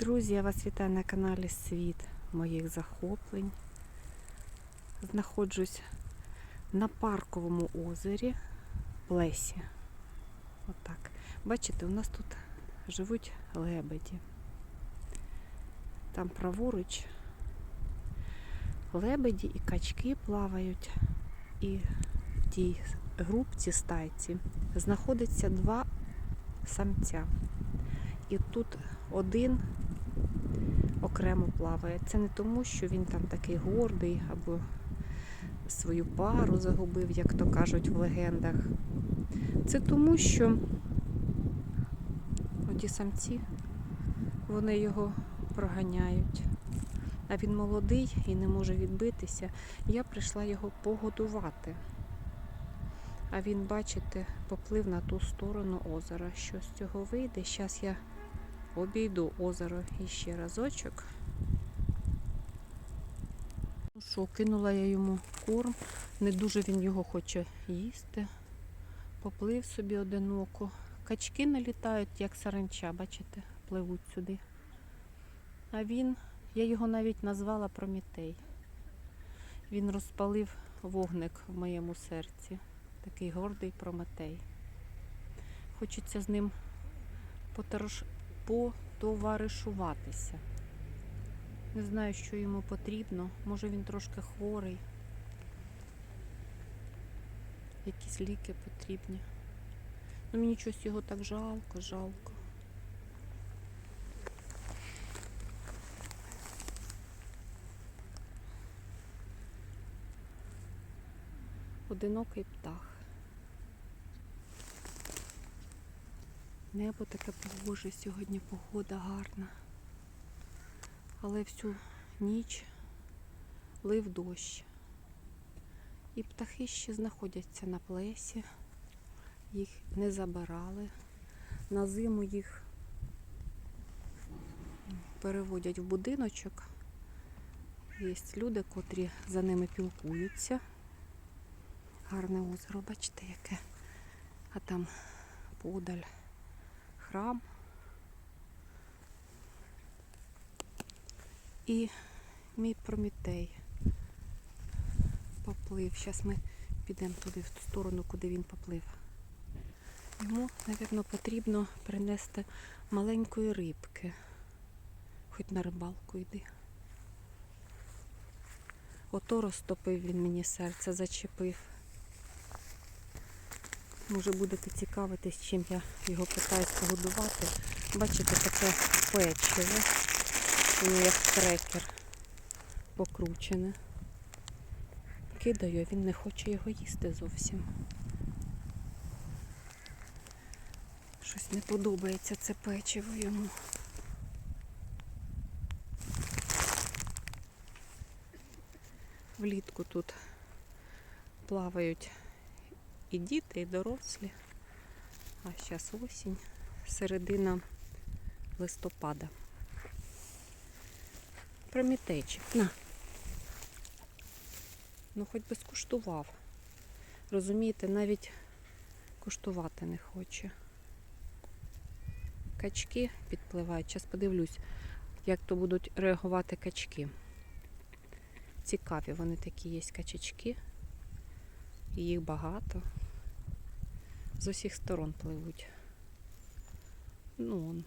Друзі, я вас вітаю на каналі Світ моїх захоплень. Знаходжусь на парковому озері Плесі. Отак. Бачите, у нас тут живуть лебеді. Там праворуч лебеді і качки плавають. І в тій групці стайці знаходиться два самця. І тут один окремо плаває. Це не тому, що він там такий гордий або свою пару загубив, як то кажуть в легендах. Це тому, що оті самці, вони його проганяють. А він молодий і не може відбитися. Я прийшла його погодувати. А він, бачите, поплив на ту сторону озера. Що з цього вийде? Зараз я обійду озеро іще разочок. Ну що, кинула я йому корм. Не дуже він його хоче їсти. Поплив собі одиноко. Качки налітають, як саранча, бачите, пливуть сюди. А він, я його навіть назвала Промітей. Він розпалив вогник в моєму серці. Такий гордий Прометей. Хочеться з ним потараш... потоваришуватися. Не знаю, що йому потрібно. Може він трошки хворий. Якісь ліки потрібні. Ну мені щось його так жалко, жалко. Одинокий птах. Небо таке погоже, сьогодні погода гарна. Але всю ніч лив дощ. І птахи ще знаходяться на плесі, їх не забирали. На зиму їх переводять в будиночок. Є люди, котрі за ними пілкуються. Гарне озеро, бачите, яке. А там подаль храм. І мій Промітей поплив. Зараз ми підемо туди, в ту сторону, куди він поплив. Йому, мабуть, потрібно принести маленької рибки. Хоч на рибалку йди. Ото розтопив він мені серце, зачепив. Може будете цікавитись, чим я його питаюсь погодувати. Бачите, таке печиво. Воно як крекер покручене. Кидаю, він не хоче його їсти зовсім. Щось не подобається це печиво йому. Влітку тут плавають і діти, і дорослі. А зараз осінь, середина листопада. Промітейчик, на. Ну хоч би скуштував. Розумієте, навіть куштувати не хоче. Качки підпливають. Зараз подивлюсь, як то будуть реагувати качки. Цікаві вони такі є качечки. Їх багато. З усіх сторон пливуть. Ну, он,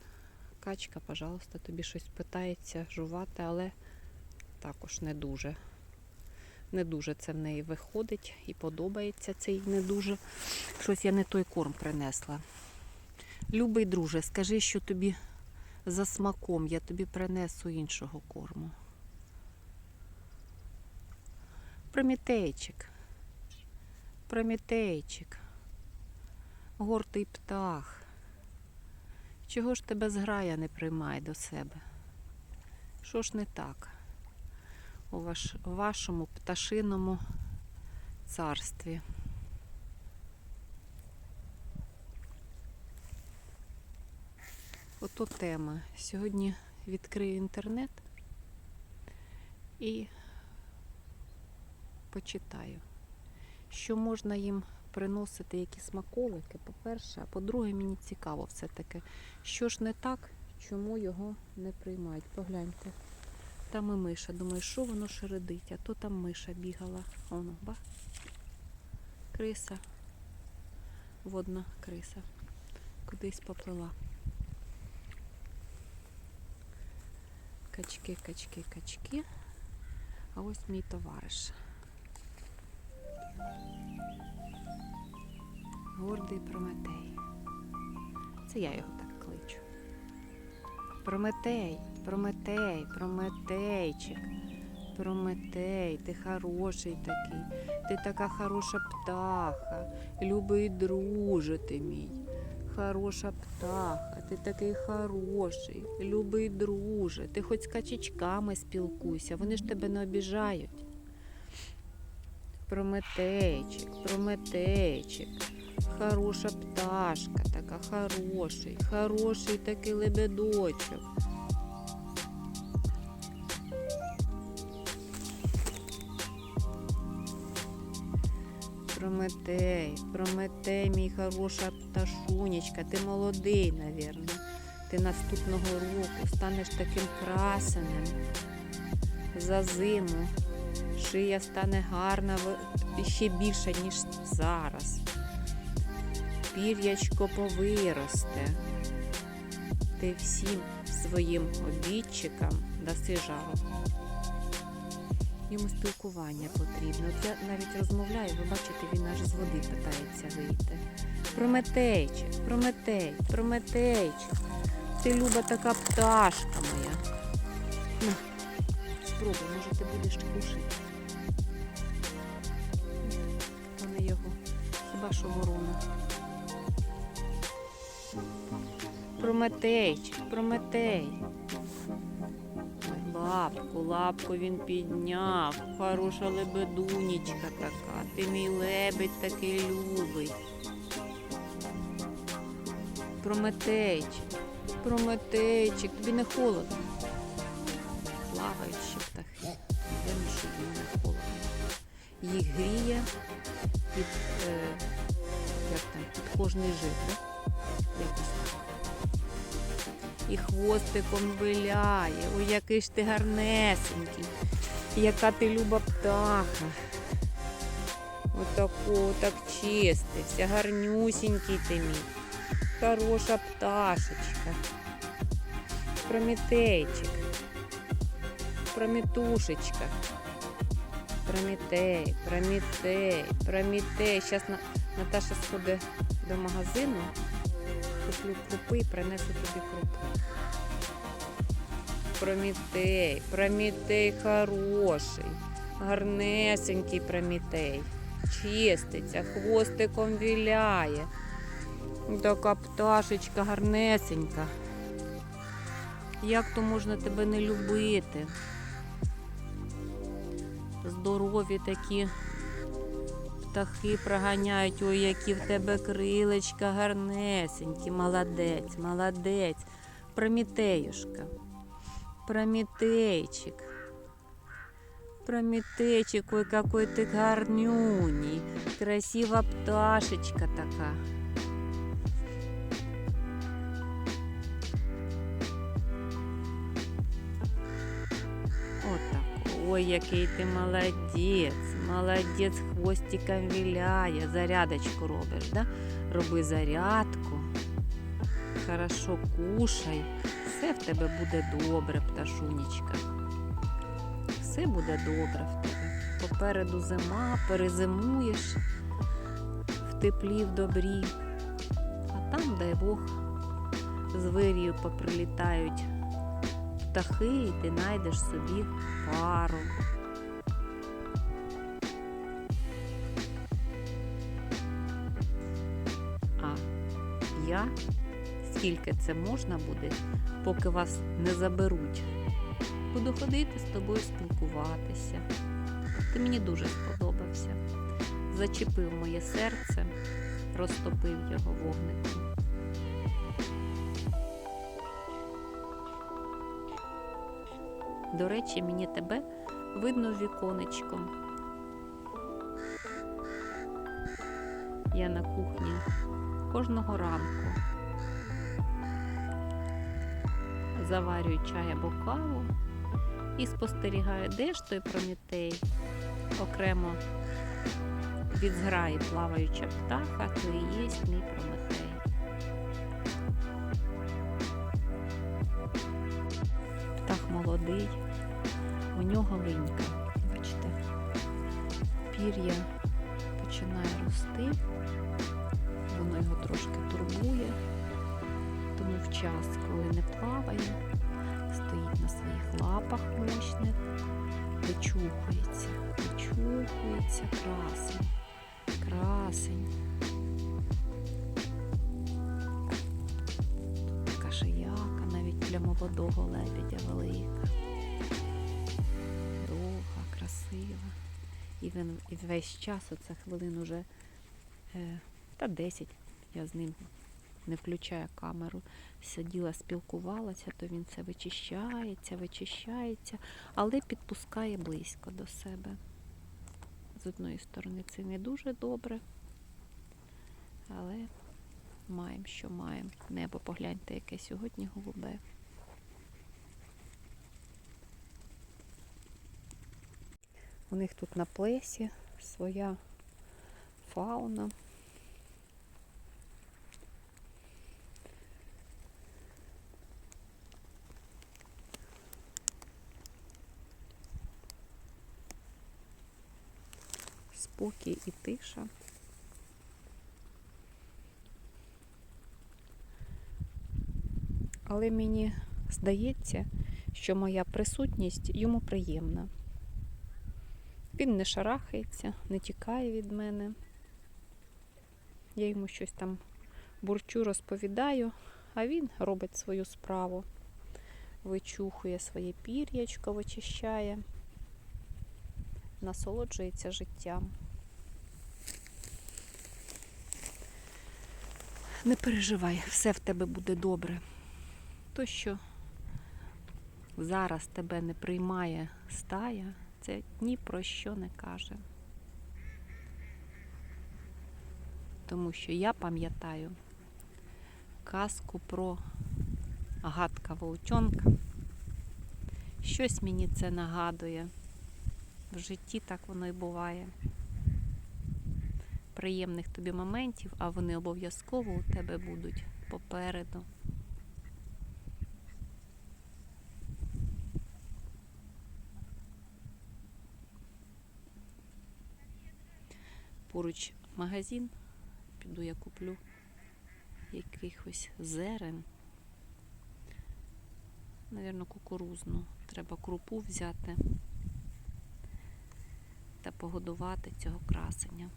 качка, пожалуйста, тобі щось питається жувати, але також не дуже. Не дуже це в неї виходить і подобається це їй не дуже. Щось я не той корм принесла. Любий друже, скажи, що тобі за смаком, я тобі принесу іншого корму. Примітейчик. Промітейчик, гортий птах. Чого ж тебе зграя не приймає до себе? Що ж не так у ваш, вашому пташиному царстві? Ото тема. Сьогодні відкрию інтернет і почитаю що можна їм приносити які смаколики, по-перше, а по-друге, мені цікаво все-таки, що ж не так, чому його не приймають. Погляньте. Там і миша. Думаю, що воно шередить, а то там миша бігала. Воно, ба. Криса. Водна криса. Кудись поплила. Качки, качки, качки. А ось мій товариш. Гордий Прометей. Це я його так кличу. Прометей, Прометей, Прометейчик. Прометей, ти хороший такий, ти така хороша птаха, любий друже ти мій. Хороша птаха, ти такий хороший, любий друже. Ти хоч з качечками спілкуйся, вони ж тебе не обіжають. Прометейчик, Прометейчик, хороша пташка, така хороший, хороший такий лебедочок. Прометей, Прометей, мій хороша пташунечка, ти молодий, навірно. Ти наступного року станеш таким красеним. За зиму шия стане гарна ще більша, ніж зараз. Пір'ячко повиросте. Ти всім своїм обідчикам даси жару. Йому спілкування потрібно. От я навіть розмовляю, ви бачите, він аж з води питається вийти. Прометейчик, Прометей, Прометейчик. Ти люба така пташка моя. На, спробуй, може ти будеш кушати. То не його. Хіба що ворона. Прометей. Ой, Лапку, лапку він підняв. Хороша лебедунічка така. Ти мій лебедь такий любий. Прометейчик, Прометейчик, тобі не холодно. Плаваючі птахи. Йдемо, щоб їм не холодно. Їх гріє під, е, як там, підкожний жир, да? Якось. І хвостиком виляє. Ой, який ж ти гарнесенький. Яка ти люба птаха. Отако, так чистився, гарнюсінький ти мій. Хороша пташечка. Прометейчик. Прометушечка. Прометей, Прометей, Прометей. Зараз Наташа сходить до магазину, куплю крупи і принесу тобі крупи. Прометей, Прометей хороший, гарнесенький Прометей. Чиститься, хвостиком віляє. Така пташечка гарнесенька. Як то можна тебе не любити? Здорові такі птахи проганяють, ой, які в тебе крилечка гарнесенькі. Молодець, молодець. Промітеюшка. Прометейчик. Прометейчик, ой, какой ты гарнюний. Красива пташечка така. Отак. Ой, який ти молодець. Молодець хвостиком віляє. Зарядочку робиш, да? Роби зарядку. Хорошо кушай. Все в тебе буде добре, пташунечка. Все буде добре в тебе. Попереду зима, перезимуєш в теплі, в добрі. А там, дай Бог, з вирію поприлітають птахи, і ти знайдеш собі пару. Скільки це можна буде, поки вас не заберуть, буду ходити з тобою спілкуватися. Ти мені дуже сподобався. Зачепив моє серце, розтопив його вогником. До речі, мені тебе видно віконечком. Я на кухні кожного ранку. заварюю чай або каву і спостерігаю, де ж той Прометей. Окремо від зграї плаваюча птаха, то і є мій Прометей. Птах молодий, у нього линька, бачите, пір'я починає рости, воно його трошки турбує, тому в час, коли не плаває, стоїть на своїх лапах мощних, вичухується, вичухується красень, красень. Тут така шияка навіть для молодого лебедя велика. Довга, красива. І він і весь час, оце хвилин уже е, та 10 я з ним не включаю камеру, сиділа, спілкувалася, то він це вичищається, вичищається, але підпускає близько до себе. З одної сторони це не дуже добре, але маємо, що маємо. Небо погляньте, яке сьогодні голубе. У них тут на плесі своя фауна. Спокій і тиша. Але мені здається, що моя присутність йому приємна. Він не шарахається, не тікає від мене. Я йому щось там бурчу, розповідаю, а він робить свою справу. Вичухує своє пір'ячко, вичищає, насолоджується життям. Не переживай, все в тебе буде добре. То, що зараз тебе не приймає стая, це ні про що не каже. Тому що я пам'ятаю казку про гадка вовчонка. Щось мені це нагадує. В житті так воно і буває. Приємних тобі моментів, а вони обов'язково у тебе будуть попереду. Поруч магазин, піду я куплю якихось зерен. Навірно, кукурузну. Треба крупу взяти та погодувати цього красення.